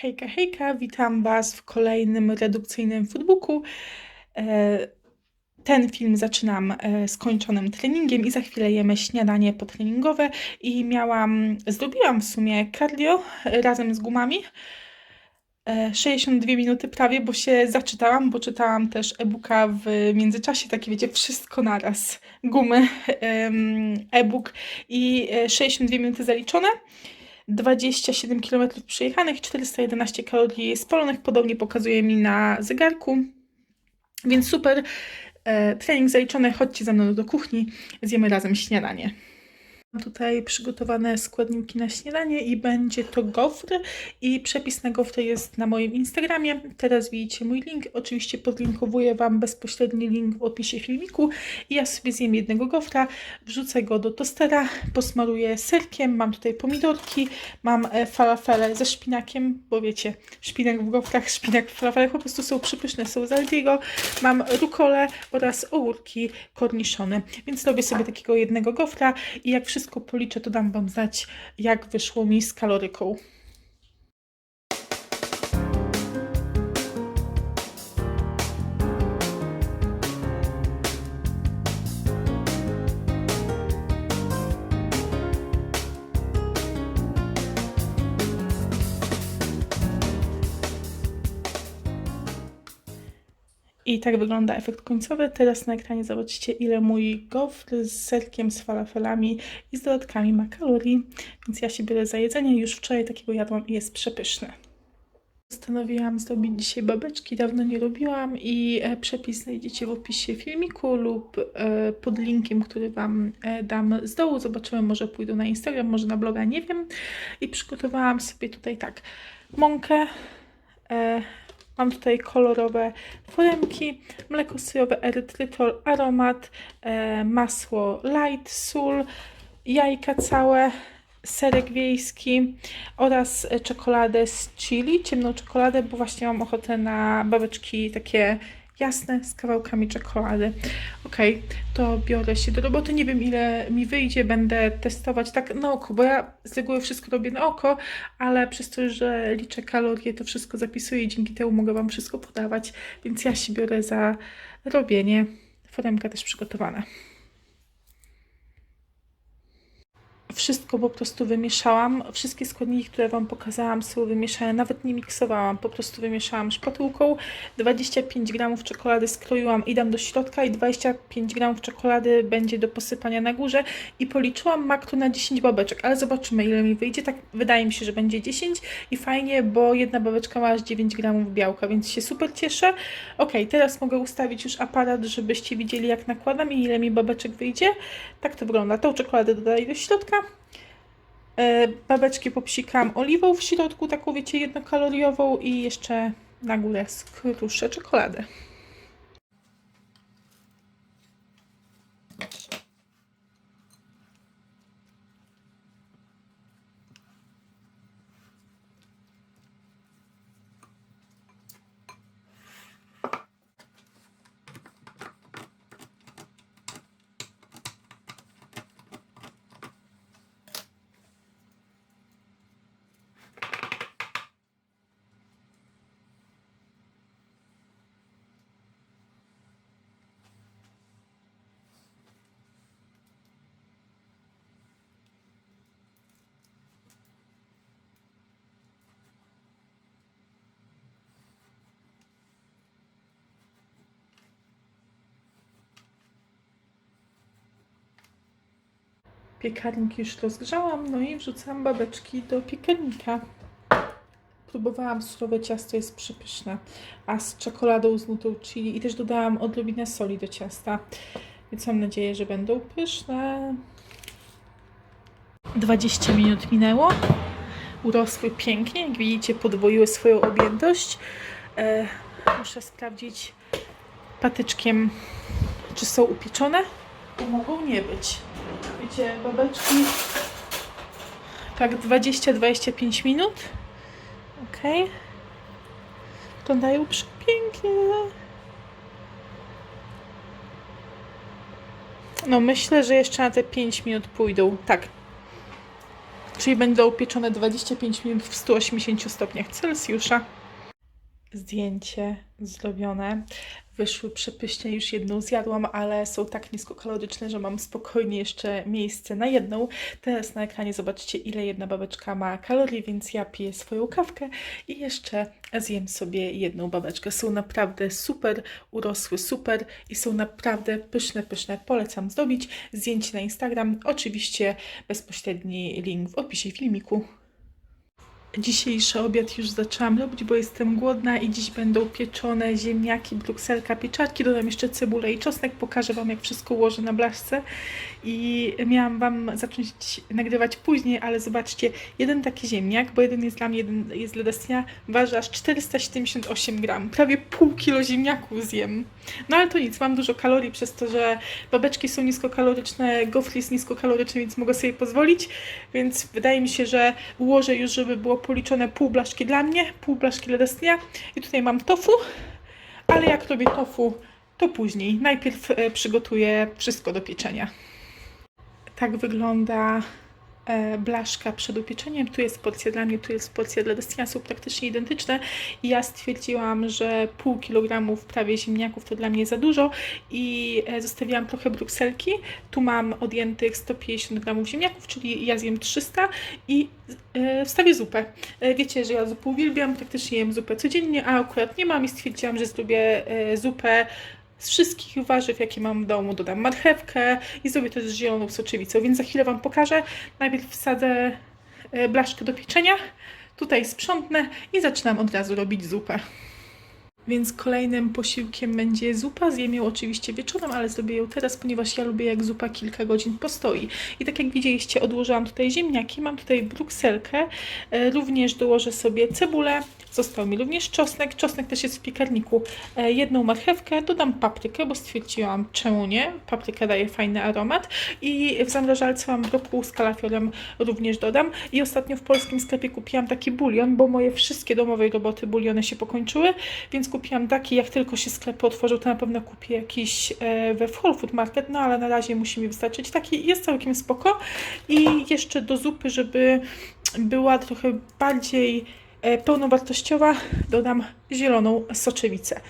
Hejka, hejka, witam Was w kolejnym redukcyjnym foodbooku. E, Ten film zaczynam e, skończonym treningiem i za chwilę jemy śniadanie potreningowe i miałam, zrobiłam w sumie cardio e, razem z gumami. E, 62 minuty prawie, bo się zaczytałam, bo czytałam też e-booka w międzyczasie, takie wiecie, wszystko naraz. Gumy, e-book i e, 62 minuty zaliczone. 27 km przejechanych, 411 kalorii spalonych, podobnie pokazuje mi na zegarku. Więc super. E, trening zaliczony, chodźcie ze mną do kuchni, zjemy razem śniadanie. Mam tutaj przygotowane składniki na śniadanie i będzie to gofr i przepis na gofry jest na moim Instagramie. Teraz widzicie mój link. Oczywiście podlinkowuję Wam bezpośredni link w opisie filmiku i ja sobie zjem jednego gofra, wrzucę go do tostera, posmaruję serkiem, mam tutaj pomidorki, mam e, falafele ze szpinakiem, bo wiecie, szpinak w gofrach, szpinak w falafelach po prostu są przypyszne, są z Aldiego, mam rukolę oraz ogórki korniszone, więc robię sobie takiego jednego gofra i jak wszystko policzę, to dam Wam znać, jak wyszło mi z kaloryką. I tak wygląda efekt końcowy. Teraz na ekranie zobaczycie, ile mój gofr z serkiem, z falafelami i z dodatkami ma kalorii. Więc ja się biorę za jedzenie. Już wczoraj takiego jadłam i jest przepyszny. Postanowiłam zrobić dzisiaj babeczki, dawno nie robiłam i e, przepis znajdziecie w opisie filmiku lub e, pod linkiem, który Wam e, dam z dołu. Zobaczymy, może pójdę na Instagram, może na bloga, nie wiem. I przygotowałam sobie tutaj tak mąkę, Mam tutaj kolorowe foremki, mleko syrowe, erytrytol, aromat, e, masło light, sól, jajka całe, serek wiejski oraz e, czekoladę z chili, ciemną czekoladę, bo właśnie mam ochotę na babeczki takie jasne z kawałkami czekolady. Ok, to biorę się do roboty. Nie wiem ile mi wyjdzie, będę testować tak na oko, bo ja z reguły wszystko robię na oko, ale przez to, że liczę kalorie, to wszystko zapisuję i dzięki temu mogę Wam wszystko podawać, więc ja się biorę za robienie. Foremka też przygotowana. Wszystko po prostu wymieszałam. Wszystkie składniki, które Wam pokazałam, są wymieszane. Nawet nie miksowałam, po prostu wymieszałam szpatułką. 25 gramów czekolady skroiłam i dam do środka i 25 gramów czekolady będzie do posypania na górze. I policzyłam makro na 10 babeczek, ale zobaczymy ile mi wyjdzie. Tak wydaje mi się, że będzie 10 i fajnie, bo jedna babeczka ma aż 9 gramów białka, więc się super cieszę. Ok, teraz mogę ustawić już aparat, żebyście widzieli jak nakładam i ile mi babeczek wyjdzie. Tak to wygląda. Tą czekoladę dodaję do środka. E, Babeczki popsikam oliwą w środku, taką wiecie, jednokaloriową i jeszcze na górę skruszę czekoladę. Piekarnik już rozgrzałam, no i wrzucam babeczki do piekarnika. Próbowałam surowe ciasto, jest przepyszne. A z czekoladą z nutą chili i też dodałam odrobinę soli do ciasta. Więc mam nadzieję, że będą pyszne. 20 minut minęło. Urosły pięknie, jak widzicie, podwoiły swoją objętość. E, muszę sprawdzić patyczkiem, czy są upieczone, bo mogą nie być. Wiecie, babeczki tak 20-25 minut. Ok. Wyglądają przepięknie. No myślę, że jeszcze na te 5 minut pójdą. Tak. czyli będą pieczone 25 minut w 180 stopniach Celsjusza. Zdjęcie zrobione. Wyszły przepysznie, już jedną zjadłam, ale są tak niskokaloryczne, że mam spokojnie jeszcze miejsce na jedną. Teraz na ekranie zobaczcie, ile jedna babeczka ma kalorii, więc ja piję swoją kawkę i jeszcze zjem sobie jedną babeczkę. Są naprawdę super, urosły super i są naprawdę pyszne, pyszne. Polecam zdobić. Zdjęcie na Instagram, oczywiście bezpośredni link w opisie filmiku. Dzisiejszy obiad już zaczęłam robić, bo jestem głodna i dziś będą pieczone ziemniaki, brukselka, pieczarki. Dodam jeszcze cebulę i czosnek. Pokażę Wam, jak wszystko ułożę na blaszce. I miałam Wam zacząć nagrywać później, ale zobaczcie, jeden taki ziemniak, bo jeden jest dla mnie, jeden jest dla Destina, waży aż 478 gram. Prawie pół kilo ziemniaków zjem. No ale to nic, mam dużo kalorii przez to, że babeczki są niskokaloryczne, gofry jest niskokaloryczny, więc mogę sobie pozwolić. Więc wydaje mi się, że ułożę już, żeby było policzone pół blaszki dla mnie, pół blaszki dla Destina. I tutaj mam tofu, ale jak robię tofu, to później. Najpierw e, przygotuję wszystko do pieczenia. Tak wygląda blaszka przed upieczeniem. Tu jest porcja dla mnie, tu jest porcja dla Destina, są praktycznie identyczne. I ja stwierdziłam, że pół kilogramów prawie ziemniaków to dla mnie za dużo i e, zostawiłam trochę brukselki. Tu mam odjętych 150 gramów ziemniaków, czyli ja zjem 300 i e, wstawię zupę. E, Wiecie, że ja zupę uwielbiam, praktycznie jem zupę codziennie, a akurat nie mam i stwierdziłam, że zrobię e, zupę z wszystkich warzyw, jakie mam w domu, dodam marchewkę i zrobię też z zieloną soczewicą, więc za chwilę Wam pokażę. Najpierw wsadzę e, blaszkę do pieczenia, tutaj sprzątnę i zaczynam od razu robić zupę. Więc kolejnym posiłkiem będzie zupa. Zjem ją oczywiście wieczorem, ale zrobię ją teraz, ponieważ ja lubię jak zupa kilka godzin postoi. I tak jak widzieliście, odłożyłam tutaj ziemniaki, mam tutaj brukselkę, e, również dołożę sobie cebulę, został mi również czosnek, czosnek też jest w piekarniku, e, jedną marchewkę, dodam paprykę, bo stwierdziłam, czemu nie, papryka daje fajny aromat. I w zamrażalce mam brokuł z kalafiorem również dodam. I ostatnio w polskim sklepie kupiłam taki bulion, bo moje wszystkie domowe roboty buliony się pokończyły, więc kupiłam taki, jak tylko się sklep otworzył, to na pewno kupię jakiś e, we Whole Food Market, no ale na razie musi mi wystarczyć taki, jest całkiem spoko. I jeszcze do zupy, żeby była trochę bardziej pełnowartościowa, dodam zieloną soczewicę.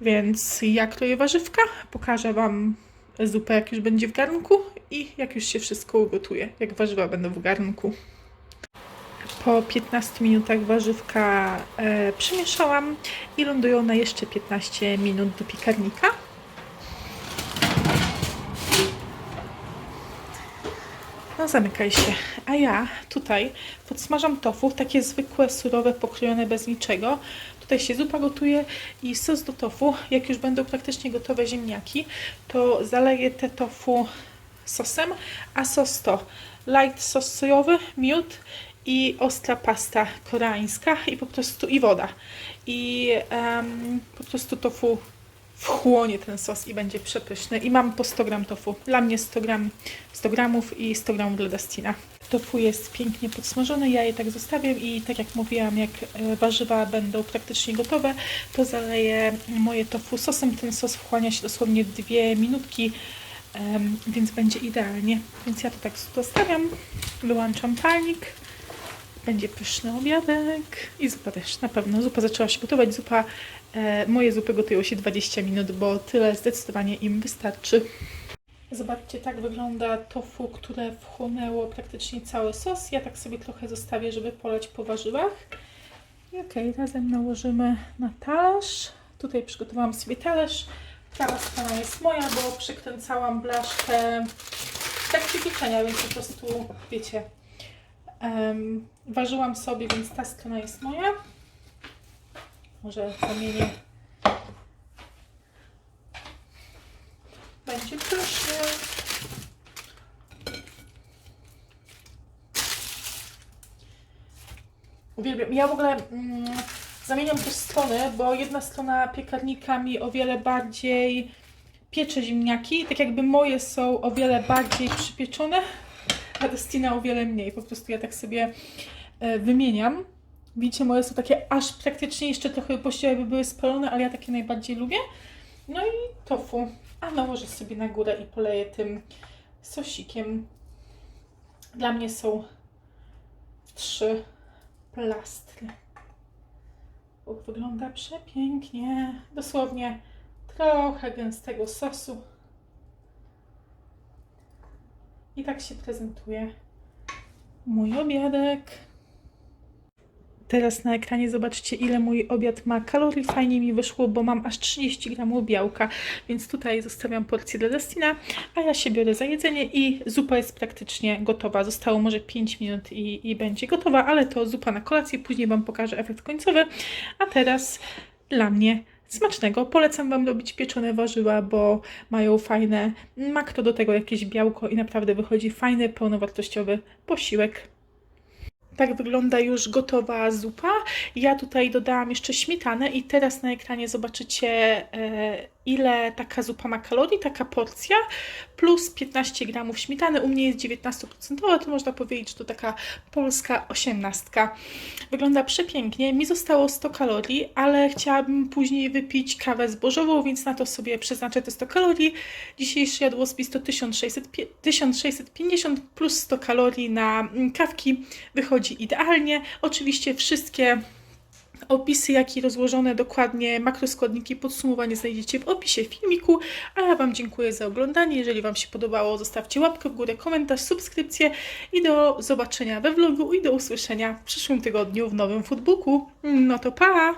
Więc jak kroję warzywka, pokażę Wam zupę, jak już będzie w garnku i jak już się wszystko ugotuje, jak warzywa będą w garnku. Po 15 minutach warzywka e, przemieszałam i lądują na jeszcze 15 minut do piekarnika. Zamykaj się. A ja tutaj podsmażam tofu, takie zwykłe, surowe, pokrojone bez niczego. Tutaj się zupa gotuje i sos do tofu. Jak już będą praktycznie gotowe ziemniaki, to zaleję te tofu sosem, a sos to light sos sojowy, miód i ostra pasta koreańska i po prostu i woda. I em, po prostu tofu wchłonie ten sos i będzie przepyszny. I mam po 100 gram tofu. Dla mnie 100 gram, 100 gramów i 100 gramów dla Destina. Tofu jest pięknie podsmażone, ja je tak zostawiam i tak jak mówiłam, jak e, warzywa będą praktycznie gotowe, to zaleję moje tofu sosem. Ten sos wchłania się dosłownie dwie minutki, em, więc będzie idealnie. Więc ja to tak zostawiam, wyłączam palnik. Będzie pyszny obiadek i zupa też, na pewno. Zupa zaczęła się gotować. Zupa, moje zupy gotują się 20 minut, bo tyle zdecydowanie im wystarczy. Zobaczcie, tak wygląda tofu, które wchłonęło praktycznie cały sos. Ja tak sobie trochę zostawię, żeby polać po warzywach. I razem nałożymy na talerz. Tutaj przygotowałam sobie talerz. Prawa strona jest moja, bo przykręcałam blaszkę w trakcie pieczenia, więc po prostu, wiecie, Em, ważyłam sobie, więc ta strona jest moja. Może zamienię. Będzie pysznie. Uwielbiam. Ja w ogóle mm, zamieniam też strony, bo jedna strona piekarnika mi o wiele bardziej piecze ziemniaki, tak jakby moje są o wiele bardziej przypieczone, a Destina o wiele mniej. Po prostu ja tak sobie e, wymieniam. Widzicie, moje są takie aż praktycznie jeszcze trochę pościele by były spalone, ale ja takie najbardziej lubię. No i tofu. A nałożę sobie na górę i poleję tym sosikiem. Dla mnie są trzy plastry. Uch, wygląda przepięknie. Dosłownie trochę gęstego sosu. I tak się prezentuje mój obiadek. Teraz na ekranie zobaczcie, ile mój obiad ma kalorii. Fajnie mi wyszło, bo mam aż 30 gramów białka, więc tutaj zostawiam porcję dla Destina, a ja się biorę za jedzenie i zupa jest praktycznie gotowa. Zostało może 5 minut i, i będzie gotowa, ale to zupa na kolację. Później Wam pokażę efekt końcowy. A teraz dla mnie smacznego. Polecam Wam robić pieczone warzywa, bo mają fajne makro, do tego jakieś białko i naprawdę wychodzi fajny, pełnowartościowy posiłek. Tak wygląda już gotowa zupa. Ja tutaj dodałam jeszcze śmietanę i teraz na ekranie zobaczycie e, ile taka zupa ma kalorii, taka porcja, plus 15 gramów śmietany. U mnie jest 19%, to można powiedzieć, że to taka polska osiemnastka. Wygląda przepięknie. Mi zostało 100 kalorii, ale chciałabym później wypić kawę zbożową, więc na to sobie przeznaczę te 100 kalorii. Dzisiejszy jadłospis to 1600, 1650 plus 100 kalorii na kawki. Wychodzi idealnie. Oczywiście wszystkie Opisy, jak i rozłożone dokładnie makroskładniki, podsumowanie znajdziecie w opisie filmiku. A ja Wam dziękuję za oglądanie. Jeżeli Wam się podobało, zostawcie łapkę w górę, komentarz, subskrypcję i do zobaczenia we vlogu i do usłyszenia w przyszłym tygodniu w nowym foodbooku. No to pa!